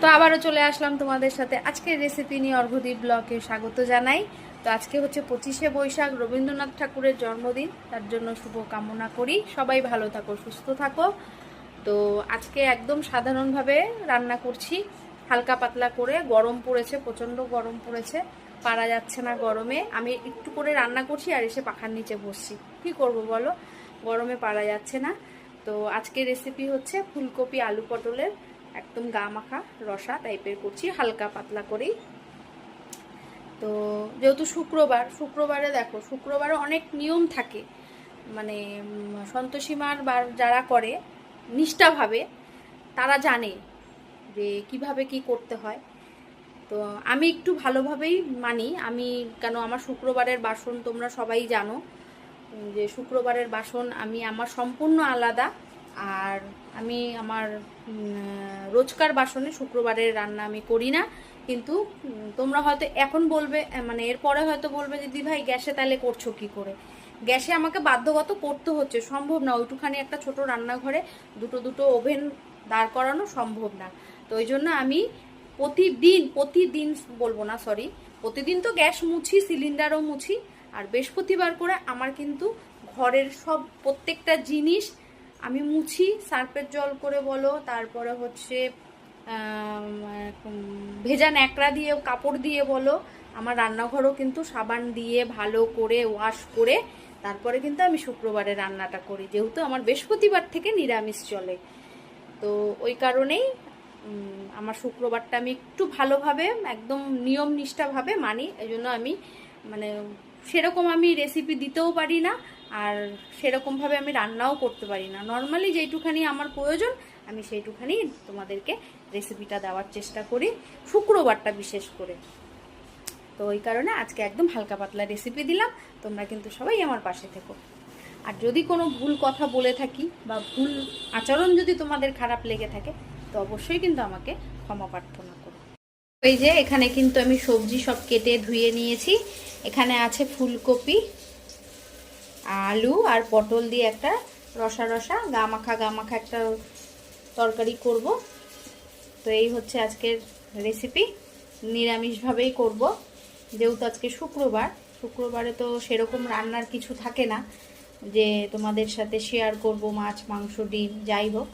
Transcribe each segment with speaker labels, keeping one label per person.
Speaker 1: তো আবারও চলে আসলাম তোমাদের সাথে। আজকের রেসিপি নিয়ে অর্ঘদীপ ব্লকে স্বাগত জানাই। তো আজকে হচ্ছে পঁচিশে বৈশাখ, রবীন্দ্রনাথ ঠাকুরের জন্মদিন। তার জন্য শুভ কামনা করি। সবাই ভালো থাকো, সুস্থ থাকো। তো আজকে একদম সাধারণভাবে রান্না করছি। হালকা পাতলা করে। গরম পড়েছে, প্রচণ্ড গরম পড়েছে। পারা যাচ্ছে না গরমে। আমি একটু করে রান্না করছি আর এসে পাখার নিচে বসছি। কি করব বলো? গরমে পারা যাচ্ছে না। তো আজকে রেসিপি হচ্ছে ফুলকপি, আলু পটলের একদম গা মাখা রসা টাইপের করছি, হালকা পাতলা করেই। তো যেহেতু শুক্রবার, শুক্রবারে দেখো, শুক্রবারে অনেক নিয়ম থাকে। মানে সন্তোষীমার বার, যারা করে, নিষ্ঠাভাবে, তারা জানে যে কীভাবে কি করতে হয়। তো আমি একটু ভালোভাবেই মানি। আমি কেন আমার শুক্রবারের বাসন তোমরা সবাই জানো, যে শুক্রবারের বাসন আমি, আমার সম্পূর্ণ আলাদা। আর আমি আমার রোজকার বাসনে শুক্রবারের রান্না আমি করি না, কিন্তু তোমরা হয়তো এখন বলবে মানে এরপরে হয়তো বলবে যে দি ভাই, গ্যাসে তাহলে করছ কি করে? গ্যাসে আমাকে বাধ্যগত করতে হচ্ছে, সম্ভব না, ওইটুখানি একটা ছোট রান্নাঘরে দুটো দুটো ওভেন দাঁড় করানো সম্ভব না। তো ওই জন্য আমি প্রতিদিন প্রতিদিন বলব না, সরি, প্রতিদিন তো গ্যাস মুছি, সিলিন্ডারও মুছি, আর বৃহস্পতিবার করে আমার কিন্তু ঘরের সব প্রত্যেকটা জিনিস আমি মুছি সার্ফের জল করে বলো, তারপরে হচ্ছে ভেজা ন্যাকড়া দিয়ে, কাপড় দিয়ে বলো। আমার রান্নাঘরও কিন্তু সাবান দিয়ে ভালো করে ওয়াশ করে, তারপরে কিন্তু আমি শুক্রবারে রান্নাটা করি। যেহেতু আমার বৃহস্পতিবার থেকে নিরামিষ চলে। তো ওই কারণেই আমার শুক্রবারটা আমি একটু ভালোভাবে, একদম নিয়ম নিষ্ঠাভাবে মানি। এই জন্য আমি মানে সেরকম আমি রেসিপি দিতেও পারি না, আর সেরকমভাবে আমি রান্নাও করতে পারি না। নর্মালি যেইটুখানি আমার প্রয়োজন, আমি সেইটুখানি তোমাদেরকে রেসিপিটা দেওয়ার চেষ্টা করি, শুক্রবারটা বিশেষ করে। তো ওই কারণে আজকে একদম হালকা পাতলা রেসিপি দিলাম, তোমরা কিন্তু সবাই আমার পাশে থেকো। আর যদি কোনো ভুল কথা বলে থাকি বা ভুল আচরণ যদি তোমাদের খারাপ লেগে থাকে, তো অবশ্যই কিন্তু আমাকে ক্ষমা প্রার্থনা করো। এই যে এখানে কিন্তু আমি সবজি সব কেটে ধুয়ে নিয়েছি। এখানে আছে ফুলকপি, আলু আর পটল দিয়ে একটা রসা রসা গা মাখা গা মাখা একটা তরকারি করব। তো এই হচ্ছে আজকের রেসিপি নিরামিষভাবেই করব। যেহেতু আজকে শুক্রবার, শুক্রবারে তো সেরকম রান্নার কিছু থাকে না যে তোমাদের সাথে শেয়ার করব, মাছ, মাংস, ডিম, যাই হোক।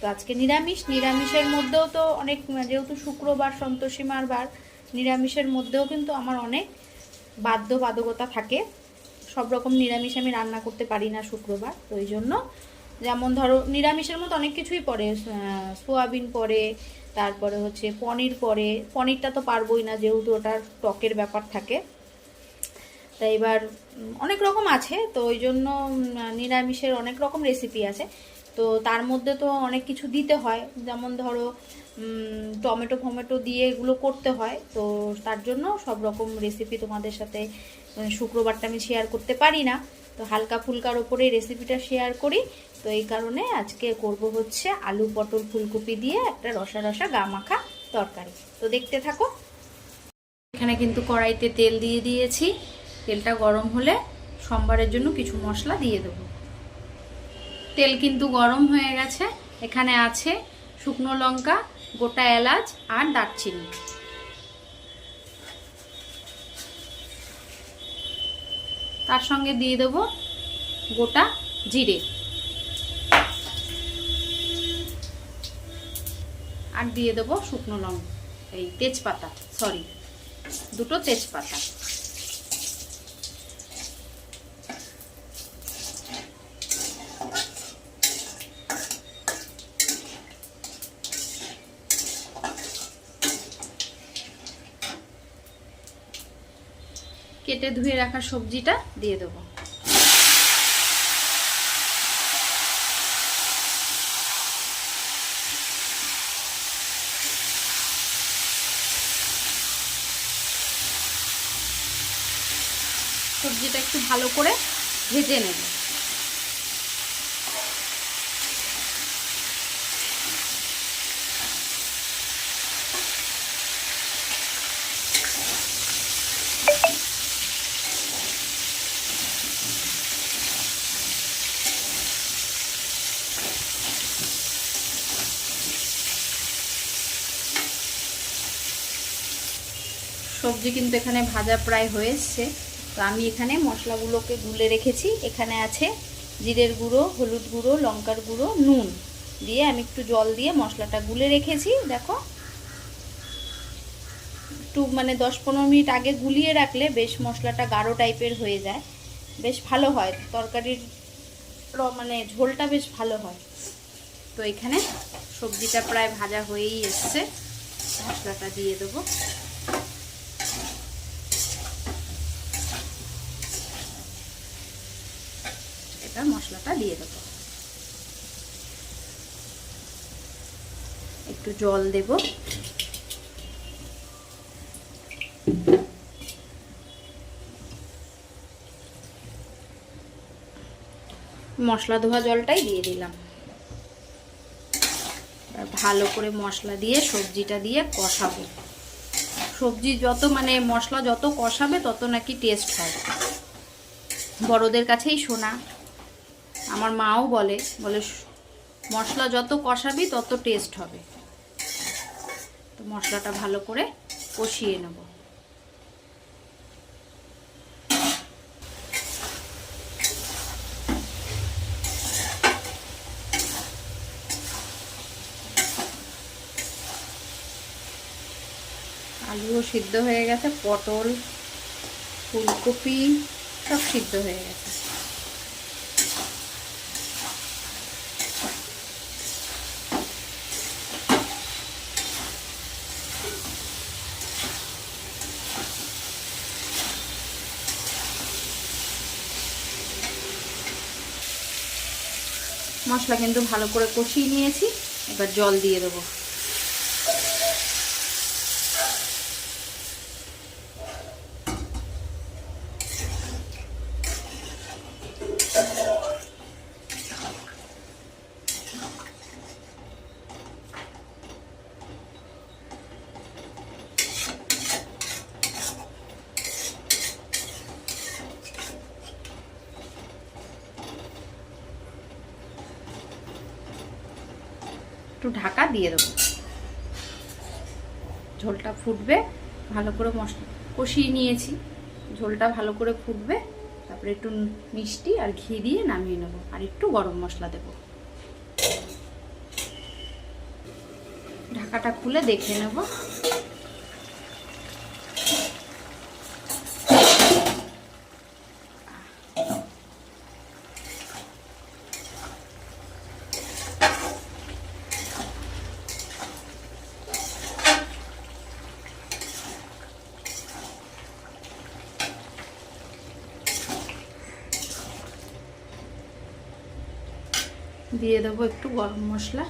Speaker 1: তো আজকে নিরামিষ, নিরামিষের মধ্যেও তো অনেক, যেহেতু শুক্রবার সন্তোষীমার বার, নিরামিষের মধ্যেও কিন্তু আমার অনেক বাধ্য বাধকতা থাকে। সব রকম নিরামিষ আমি রান্না করতে পারি না শুক্রবার, তো ওই জন্য যেমন ধরো নিরামিষের মতো অনেক কিছুই পড়ে সোয়াবিন পড়ে, তারপরে হচ্ছে পনির পড়ে। পনিরটা তো পারবোই না যেহেতু ওটার টকের ব্যাপার থাকে। তাই এবার অনেক রকম আছে, তো ওই জন্য নিরামিষের অনেক রকম রেসিপি আছে। তো তার মধ্যে তো অনেক কিছু দিতে হয়। যেমন ধরো টমেটো ফমেটো দিয়ে এগুলো করতে হয়। তো তার জন্য সব রকম রেসিপি তোমাদের সাথে শুক্রবারটা আমি শেয়ার করতে পারি না। তো হালকা ফুলকার ওপরে রেসিপিটা শেয়ার করি। তো এই কারণে আজকে করব হচ্ছে আলু পটল ফুলকপি দিয়ে একটা রসা রসা গা মাখা তরকারি। তো দেখতে থাকো। এখানে কিন্তু কড়াইতে তেল দিয়ে দিয়েছি। তেলটা গরম হলে সোমবারের জন্য কিছু মশলা দিয়ে দেবো। তেল কিন্তু গরম হয়ে গেছে। এখানে আছে শুকনো লঙ্কা, গোটা এলাচ আর দারচিনি। তার সঙ্গে দিয়ে দেবো গোটা জিরে। আর দিয়ে দেবো শুকনো লঙ্কা, এই তেজপাতা সরি দুটো তেজপাতা। কেটে ধুয়ে রাখা সবজিটা দিয়ে দেবো। সবজিটা একটু ভালো করে ভেজে নেব। সবজি কিন্তু এখানে ভাজা প্রায় হয়ে এসছে। তো আমি এখানে মশলাগুলোকে গুলে রেখেছি। এখানে আছে জিরের গুঁড়ো, হলুদ গুঁড়ো, লঙ্কার গুঁড়ো, নুন দিয়ে আমি একটু জল দিয়ে মশলাটা গুলে রেখেছি। দেখো, একটু মানে দশ পনেরো মিনিট আগে গুলিয়ে রাখলে বেশ মশলাটা গাঢ় টাইপের হয়ে যায়। বেশ ভালো হয়। তরকারির মানে ঝোলটা বেশ ভালো হয়। তো এখানে সবজিটা প্রায় ভাজা হয়েই এসছে। মশলাটা দিয়ে দেবো। এটা মশলাটা দিয়ে দেবো। একটু জল দেব। মশলা ধোয়া জলটাই দিয়ে দিলাম। ভালো করে মশলা দিয়ে সবজিটা দিয়ে কষাবো। সবজি যত মানে মশলা যত কষাবে তত নাকি টেস্ট হয়। বড়দের কাছেই শোনা। আমার মাও বলে বলে, মশলা যত কষাবি তত টেস্ট হবে। তো মশলাটা ভালো করে কষিয়ে নেব। আলুও সিদ্ধ হয়ে গেছে, পটল, ফুলকপি সব সিদ্ধ হয়ে গেছে। মশলা কিন্তু ভালো করে কষিয়ে নিয়েছি। এবার জল দিয়ে দেবো। একটু ঢাকা দিয়ে দেবো। ঝোলটা ফুটবে, ভালো করে মশলা কষিয়ে নিয়েছি। ঝোলটা ভালো করে ফুটবে, তারপরে একটু মিষ্টি আর ঘি দিয়ে নামিয়ে নেব আর একটু গরম মশলা দেব। ঢাকাটা খুলে দেখে নেব। দিয়ে দেবো একটু গরম মশলা।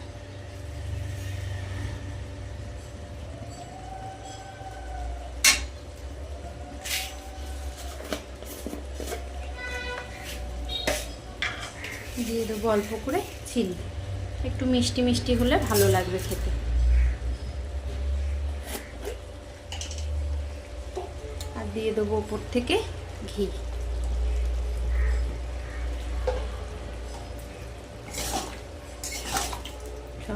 Speaker 1: দিয়ে দেবো অল্প করে চিনি। একটু মিষ্টি মিষ্টি হলে ভালো লাগবে খেতে। আর দিয়ে দেবো ওপর থেকে ঘি।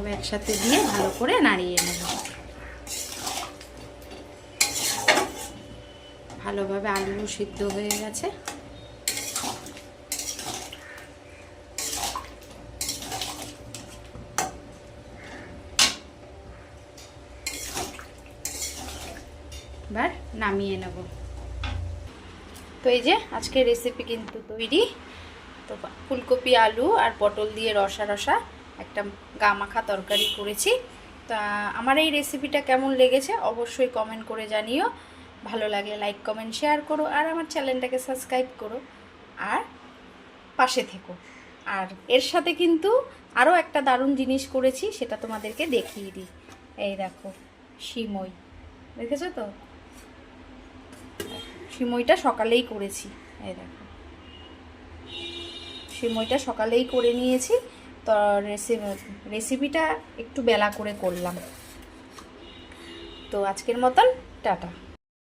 Speaker 1: সব একসাথে দিয়ে ভালো করে নাড়িয়ে নেব। ভালোভাবে আলু সিদ্ধ হয়ে গেছে। এবার নামিয়ে নেব। তো এই যে আজকের রেসিপি কিন্তু তৈরি। তো ফুলকপি, আলু আর পটল দিয়ে রসা রসা একটা গা মাখা তরকারি করেছি। তা আমার এই রেসিপিটা কেমন লেগেছে অবশ্যই কমেন্ট করে জানিও। ভালো লাগলে লাইক কমেন্ট শেয়ার করো আর আমার চ্যানেলটাকে সাবস্ক্রাইব করো। আর পাশে থেকো। আর এর সাথে কিন্তু আরও একটা দারুণ জিনিস করেছি সেটা তোমাদেরকে দেখিয়ে দিই। এই দেখো, সিমই। দেখেছ তো? সিমইটা সকালেই করেছি। এই দেখো। সিমইটা সকালেই করে নিয়েছি। তো রেসিপি রেসিপিটা একটু বেলা করে করলাম। তো আজকের মতন টাটা।